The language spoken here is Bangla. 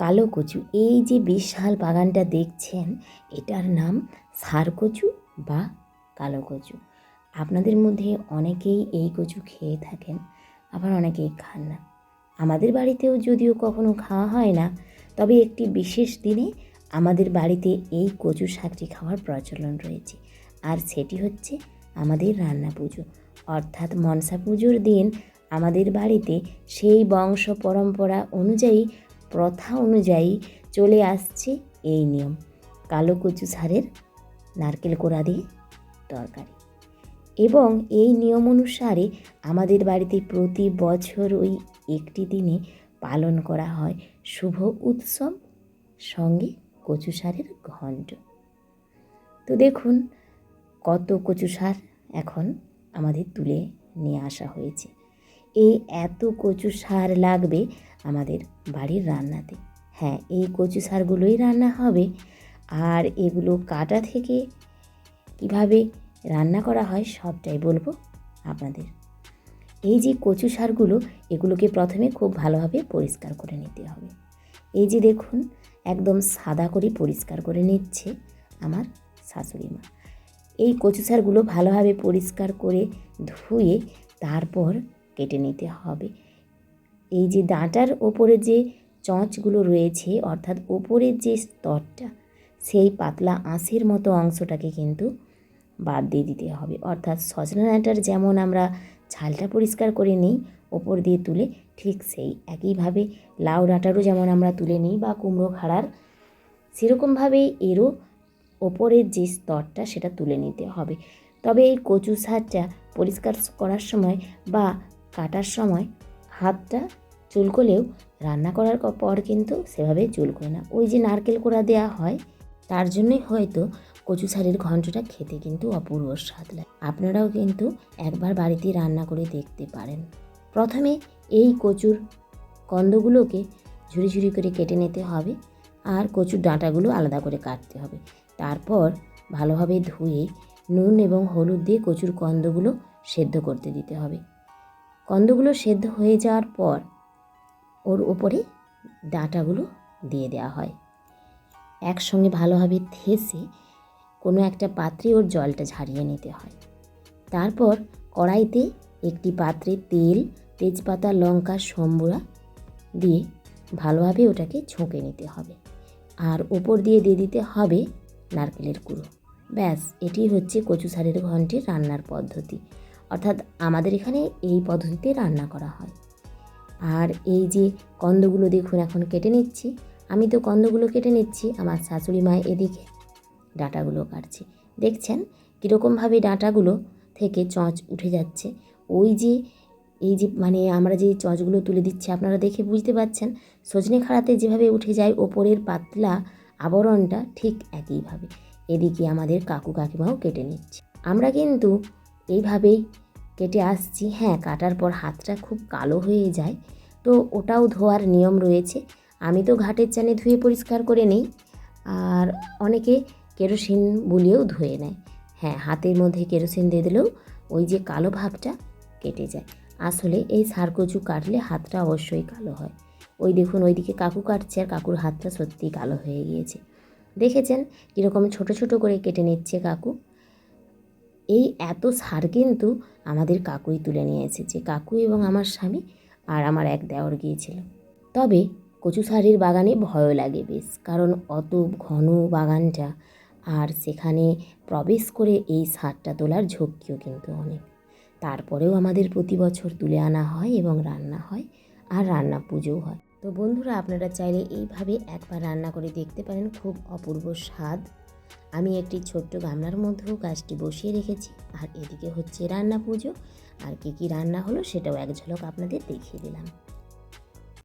কালো কচু। এই যে বিশাল বাগানটা দেখছেন, এটার নাম সার কচু বা কালো কচু। আপনাদের মধ্যে অনেকেই এই কচু খেয়ে থাকেন, আবার অনেকেই খান না। আমাদের বাড়িতেও যদিও কখনো খাওয়া হয় না, তবে একটি বিশেষ দিনে আমাদের বাড়িতে এই কচু শাকটি খাওয়ার প্রচলন রয়েছে। আর সেটি হচ্ছে আমাদের রান্না পুজো। অর্থাৎ মনসা পুজোর দিন আমাদের বাড়িতে সেই বংশ পরম্পরা অনুযায়ী প্রথা অনুযায়ী চলে আসছে এই নিয়ম। কালো কচু সারের নারকেল কোড়া দিয়ে তরকারি। এবং এই নিয়ম অনুসারে আমাদের বাড়িতে প্রতি বছর ওই একটি দিনে পালন করা হয় শুভ উৎসব সঙ্গে কচু সারের ঘণ্ট। তো দেখুন, কত কচু সার এখন আমাদের তুলে নিয়ে আসা হয়েছে। এই এত কচু সার লাগবে আমাদের বাড়ির রান্নাতে। হ্যাঁ এই কচু সারগুলোই রান্না হবে। আর এগুলো কাটা থেকে কীভাবে রান্না করা হয় সবটাই বলব আপনাদের। এই যে কচু সারগুলো, এগুলোকে প্রথমে খুব ভালোভাবে পরিষ্কার করে নিতে হবে। এই যে দেখুন, একদম সাদা করে পরিষ্কার করে নিচ্ছে আমার শাশুড়ি মা। এই কচু সারগুলো ভালোভাবে পরিষ্কার করে ধুয়ে তারপর কেটে নিতে হবে। এই যে ডাঁটার ওপরে যে চঁচগুলো রয়েছে, অর্থাৎ ওপরের যে স্তরটা, সেই পাতলা আঁশের মতো অংশটাকে কিন্তু বাদ দিয়ে দিতে হবে। অর্থাৎ সজনা ডাঁটার যেমন আমরা ছালটা পরিষ্কার করে নিই, ওপর দিয়ে তুলে ঠিক সেই একইভাবে লাউ ডাঁটারও যেমন আমরা তুলে নিই বা কুমড়ো খাড়ার, সেরকমভাবেই এরও ওপরের যে স্তরটা সেটা তুলে নিতে হবে। তবে এই কচু সারটা পরিষ্কার করার সময় বা কাটার সময় হাতটা চুলকলেও রান্না করার পর কিন্তু সেভাবে চুলকোয় না। ওই যে নারকেল কোড়া দেওয়া হয়, তার জন্যই হয়তো কচু শাড়ির ঘন্টটা খেতে কিন্তু অপূর্ব স্বাদ লাগে। আপনারাও কিন্তু একবার বাড়িতে রান্না করে দেখতে পারেন। প্রথমে এই কচুর কন্দগুলোকে ঝুড়ি ঝুড়ি করে কেটে নিতে হবে আর কচুর ডাঁটাগুলো আলাদা করে কাটতে হবে। তারপর ভালোভাবে ধুয়ে নুন এবং হলুদ দিয়ে কচুর কন্দগুলো সেদ্ধ করতে দিতে হবে। কন্দগুলো সেদ্ধ হয়ে যাওয়ার পর ওর ওপরে ডাঁটাগুলো দিয়ে দেওয়া হয়। একসঙ্গে ভালোভাবে থেসে কোনো একটা পাত্রে ওর জলটা ঝারিয়ে নিতে হয়। তারপর কড়াইতে একটি পাত্রে তেল, তেজপাতা, লঙ্কা, সম্বুরা দিয়ে ভালোভাবে ওটাকে ছোঁকে নিতে হবে। আর ওপর দিয়ে দিয়ে দিতে হবে নারকেলের কুড়ো ব্যাস, এটি হচ্ছে কচু সারের ঘন্টের রান্নার পদ্ধতি। অর্থাৎ আমাদের এখানে এই পদ্ধতিতে রান্না করা হয়। আর এই যে কন্দগুলো দেখুন এখন কেটে নিচ্ছি। আমি তো কন্দগুলো কেটে নিচ্ছি, আমার শাশুড়ি মা এদিকে ডাঁটাগুলো কাটছে। দেখছেন কীরকমভাবে ডাঁটাগুলো থেকে চঁচ উঠে যাচ্ছে। ওই যে, এই যে মানে আমরা যে চঁচগুলো তুলে দিচ্ছি, আপনারা দেখে বুঝতে পারছেন, সজনে খাড়াতে যেভাবে উঠে যায় ওপরের পাতলা আবরণটা ঠিক একইভাবে। এদিকে আমাদের কাকু কাকিমাও কেটে নিচ্ছে। আমরা কিন্তু এইভাবেই কেটে আসছি। হ্যাঁ কাটার পর হাতটা খুব কালো হয়ে যায়। তো ওটাও ধোয়ার নিয়ম রয়েছে। আমি তো ঘাটের চানে ধুয়ে পরিষ্কার করে নেই। আর অনেকে কেরোসিন বুলিয়েও ধুয়ে নেয়। হ্যাঁ হাতের মধ্যে কেরোসিন দিয়ে দিলেও ওই যে কালো ভাবটা কেটে যায়। আসলে এই সার কচু কাটলে হাতটা অবশ্যই কালো হয়। ওই দেখুন, ওইদিকে কাকু কাটছে আর কাকুর হাতটা সত্যিই কালো হয়ে গিয়েছে। দেখেছেন কীরকম ছোট ছোট করে কেটে নিচ্ছে কাকু? এই এত সার কিন্তু আমাদের কাকুই তুলে নিয়ে এসেছে কাকু এবং আমার স্বামী আর আমার এক দেওর গিয়েছিল। তবে কচু শাড়ির বাগানে ভয়ও লাগে বেশ, কারণ অত ঘন বাগানটা আর সেখানে প্রবেশ করে এই সারটা তোলার ঝক্কিও কিন্তু অনেক। তারপরেও আমাদের প্রতি বছর তুলে আনা হয় এবং রান্না হয় আর রান্না পুজোও হয়। তো বন্ধুরা, আপনারা চাইলে এইভাবে একবার রান্না করে দেখতে পারেন, খুব অপূর্ব স্বাদ। আমি একটি ছোট্ট গামলার মধ্যেও গাছটি বসিয়ে রেখেছি। আর এদিকে হচ্ছে রান্না পুজো। আর কী কী রান্না হলো সেটাও এক ঝলক আপনাদের দেখিয়ে দিলাম।